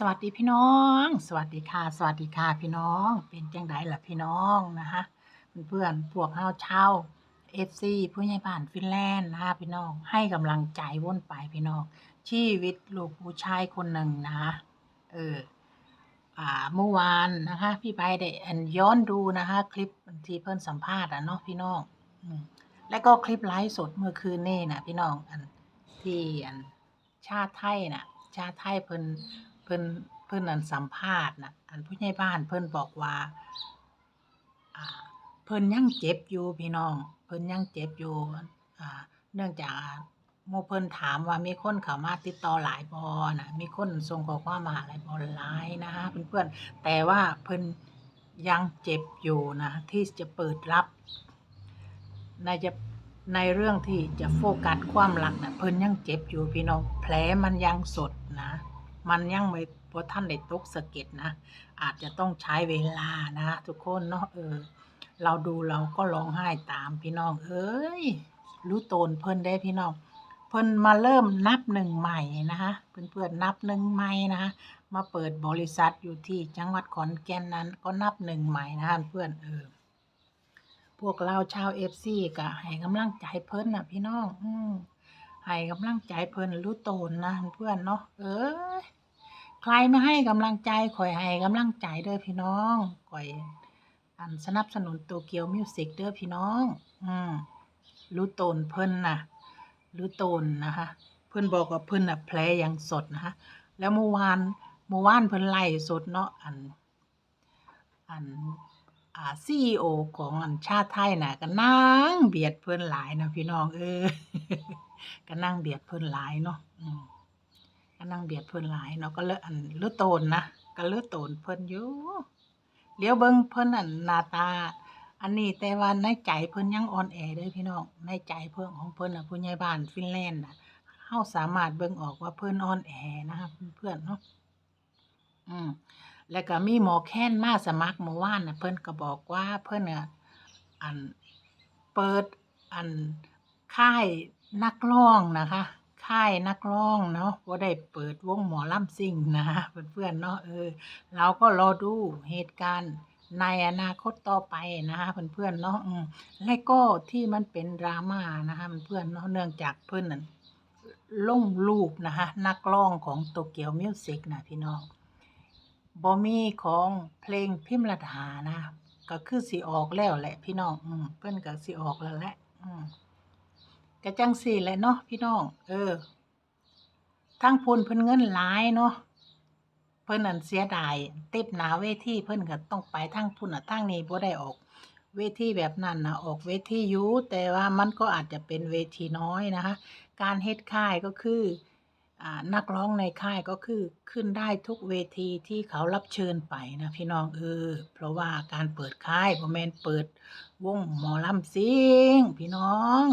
สวัสดีพี่น้อง สวัสดีค่ะ สวัสดีค่ะพี่น้อง เป็นจังไดล่ะพี่น้องนะคะเพื่อนๆพวกเฮาเช่าเอฟซีผู้ใหญ่บ้านฟินแลนด์นะคะพี่น้องให้กำลังใจว่นไปพี่น้อง ชีวิตลูกผู้ชายคนหนึ่งนะคะเอออ่าเมื่อวานนะคะพี่ไปได้อันย้อนดูนะคะคลิปที่เพิ่นสัมภาษณ์อะเนาะพี่น้องอืมแล้วก็คลิปไลฟ์สดเมื่อคืนนี่นะพี่น้องอันที่อันชาติไทยน่ะชาติไทยเพิ่น เพิ่นเพิ่นอันสัมภาษณ์น่ะอันผู้ใหญ่บ้านเพิ่นบอกว่าอ่าเพิ่นยังเจ็บอยู่พี่น้อง เพิ่นยังเจ็บอยู่อ่าเนื่องจากหมู่เพิ่นถามว่ามีคนเข้ามาติดต่อหลายบ่น่ะมีคนส่งข้อความมาหลายบ่หลายนะคะเพื่อนๆแต่ว่าเพิ่นยังเจ็บอยู่นะที่จะเปิดรับในจะในเรื่องที่จะโฟกัสความรักน่ะเพิ่นยังเจ็บอยู่พี่น้องแผลมันยังสดนะ มันยังไม่บ่ทันได้ตกสะเก็ดนะ อาจจะต้องใช้เวลานะทุกคนเนาะเออ เราดูเราก็ร้องไห้ตามพี่น้อง เอ้ย รู้โตนเพิ่นได้พี่น้อง เพิ่นมาเริ่มนับหนึ่งใหม่นะคะเพื่อนๆนับหนึ่งใหม่นะคะมาเปิดบริษัทอยู่ที่จังหวัดขอนแก่นนั้นก็นับหนึ่งใหม่นะคะเพื่อนเออพวกเราชาวเอฟซีก็ให้กำลังใจเพิ่นน่ะพี่น้อง อืม ให้กำลังใจเพิ่นรู้โตนนะเพื่อนเนาะเอ้ยใครไม่ให้กำลังใจข่อยให้กำลังใจเด้อพี่น้องข่อยอันสนับสนุนโตเกียวมิวสิกเด้อพี่น้อง อืมรู้โตนเพิ่นนะรู้โตนนะคะ เพิ่นบอกว่าเพิ่นน่ะแผลยังสดนะคะแล้วเมื่อวานเมื่อวานเพิ่นไล่สดเนาะอัน อันอ่าซีโอของอันชาติไทยน่ะก็นั่งเบียดเพิ่นหลายนะพี่น้องเออ ก็นั่งเบียดเพิ่นหลายเนาะก็นั่งเบียดเพิ่นหลายเนาะก็เลยอันเลือโตนนะก็เลือโตนเพิ่นอยู่เดี๋ยวเบิ่งเพิ่นอันหน้าตา อันนี้แต่ว่าในใจเพิ่นยังอ่อนแอเด้อพี่น้องในใจเพิ่นของเพิ่นน่ะผู้ใหญ่บ้านฟินแลนด์น่ะเฮาสามารถเบิ่งออกว่าเพิ่นอ่อนแอนะคะเพื่อนๆเนาะอืมแล้วก็มีหมอแค้นมาสมัครเมื่อวานน่ะเพิ่นก็บอกว่าเพิ่นน่ะอันเปิดอัน ค่ายนักร้องนะคะ ค่ายนักร้องเนาะบ่ได้เปิดวงหมอลำซิ่งนะคะเพื่อนๆเนาะเออเราก็รอดูเหตุการณ์ในอนาคตต่อไปนะคะเพื่อนๆเนาะและก็ที่มันเป็นดราม่านะคะเพื่อนๆเนาะเนื่องจากเพิ่นนั่นลงรูปนะคะนักร้องของโตเกียวมิวสิกนะพี่น้องบ่มีของเพลงพิมพ์ระดานะ ก็คือสิออกแล้วแหละพี่น้องอเพิ่อนก็สิออกแล้วแหละ อืมก็จังซี่แหละเนาะพี่น้อง เออทางพุ่นเพิ่นเงินหลายเนาะเพิ่นนั่นเสียดายติบหนาเวทีเพิ่นก็ต้องไปทางพุ่นน่ะทางนี้บ่ได้ออกเวทีแบบนั้นนะออกเวทีอยู่แต่ว่ามันก็อาจจะเป็นเวทีน้อยนะคะ การเฮ็ดค่ายก็คืออ่านักร้องในค่ายก็คือขึ้นได้ทุกเวทีที่เขารับเชิญไปนะพี่น้องเออเพราะว่าการเปิดค่ายบ่แม่นเปิดวงหมอลำซิงพี่น้อง